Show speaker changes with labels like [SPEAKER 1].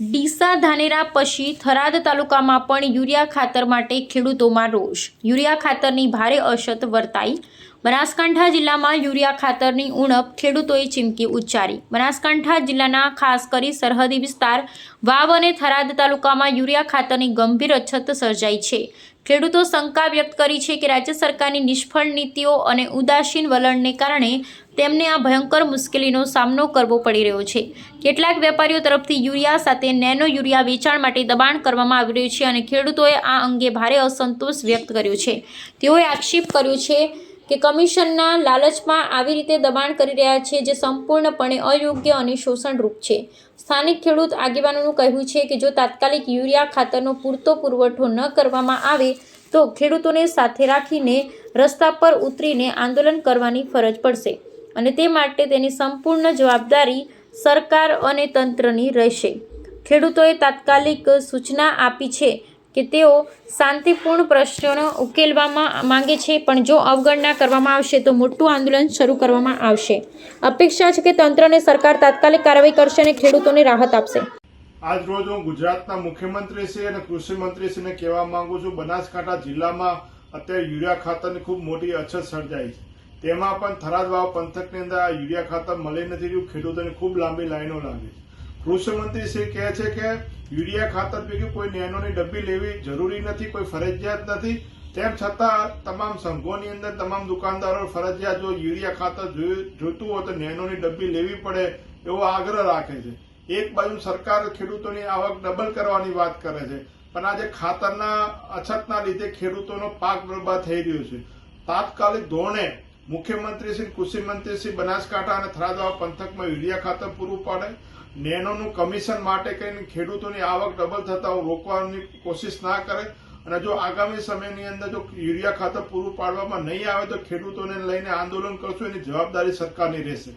[SPEAKER 1] ડીસા ધાનેરા પછી થરાદ તાલુકામાં પણ યુરિયા ખાતર માટે ખેડૂતોમાં રોષ. યુરિયા ખાતરની ભારે અછત વર્તાઈ. બનાસકાંઠા જિલ્લામાં યુરિયા ખાતરની ઉણપ ખેડૂતોએ ચીમકી ઉચ્ચારી. બનાસકાંઠા જિલ્લાના ખાસ કરી સરહદી વિસ્તાર વાવ અને થરાદ તાલુકામાં યુરિયા ખાતરની ગંભીર અછત સર્જાઈ છે. ખેડૂતો શંકા વ્યક્ત કરી છે કે રાજ્ય સરકારની નિષ્ફળ નીતિઓ અને ઉદાસીન વલણને કારણે તેમને આ ભયંકર મુશ્કેલીનો સામનો કરવો પડી રહ્યો છે. કેટલાક વેપારીઓ તરફથી યુરિયા સાથે નેનો યુરિયા વેચાણ માટે દબાણ કરવામાં આવી રહ્યું છે અને ખેડૂતોએ આ અંગે ભારે અસંતોષ વ્યક્ત કર્યો છે. તેઓએ આક્ષેપ કર્યો છે કે કમિશનના લાલચમાં આવી રીતે દબાણ કરી રહ્યા છે જે સંપૂર્ણપણે અયોગ્ય અને શોષણરૂપ છે. સ્થાનિક ખેડૂત આગેવાનોનું કહેવું છે કે જો તાત્કાલિક યુરિયા ખાતરનો પૂરતો પુરવઠો ન કરવામાં આવે, તો ખેડૂતોને સાથે રાખીને રસ્તા પર ઉતરીને આંદોલન કરવાની ફરજ પડશે અને તે માટે તેની સંપૂર્ણ જવાબદારી સરકાર અને તંત્રની રહેશે. ખેડૂતોએ તાત્કાલિક સૂચના આપી છે કે તેઓ શાંતિપૂર્ણ પ્રશ્નો ઉકેલવામાં માંગે છે, પણ જો અવગણના કરવામાં આવશે, તો મોટું આંદોલન શરૂ કરવામાં આવશે. અપેક્ષા છે કે તંત્ર અને સરકાર તાત્કાલિક કાર્યવાહી કરશે અને ખેડૂતોને રાહત આપશે.
[SPEAKER 2] આજ રોજ હું ગુજરાતના મુખ્યમંત્રી શ્રી અને કૃષિ મંત્રી શ્રીને કહેવા માંગુ છું, બનાસકાંઠા જિલ્લામાં અત્યારે યુરિયા ખાતરની ખૂબ મોટી અછત સર્જાઈ છે. તેમાં પણ થરાદ વાવ પંથકની અંદર આ યુરિયા ખાતર મળી નથી રહ્યું, ખેડૂતોને ખૂબ લાંબી લાઈનો લાગે છે. કૃષિ મંત્રી શ્રી કહે છે કે યુરિયા ખાતર પૈકી કોઈ નેનોની ડબ્બી લેવી જરૂરી નથી, કોઈ ફરજિયાત નથી. તેમ છતાં તમામ સંઘોની અંદર, તમામ દુકાનદારો ફરજિયાત જો યુરિયા ખાતર જોઈ- જોઈતું હોય તો નેનોની ડબ્બી લેવી પડે એવો આગ્રહ રાખે છે. એક બાજુ સરકાર ખેડૂતોની આવક ડબલ કરવાની વાત કરે છે, પણ આજે ખાતરના અછતના લીધે ખેડૂતોનો પાક બરબાદ થઈ રહ્યો છે. તાત્કાલિક ધોરણે મુખ્યમંત્રી શ્રી, કૃષિ મંત્રી શ્રી બનાસકાંઠા અને થરાદવા પંથકમાં યુરિયા ખાતર પૂરું પાડે. નેનોનું કમિશન માટે કરીને ખેડૂતોની આવક ડબલ થતા રોકવાની કોશિશ ના કરે. અને જો આગામી સમયની અંદર જો યુરિયા ખાતર પૂરું પાડવામાં નહીં આવે તો ખેડૂતોને લઈને આંદોલન કરશું એની જવાબદારી સરકારની રહેશે.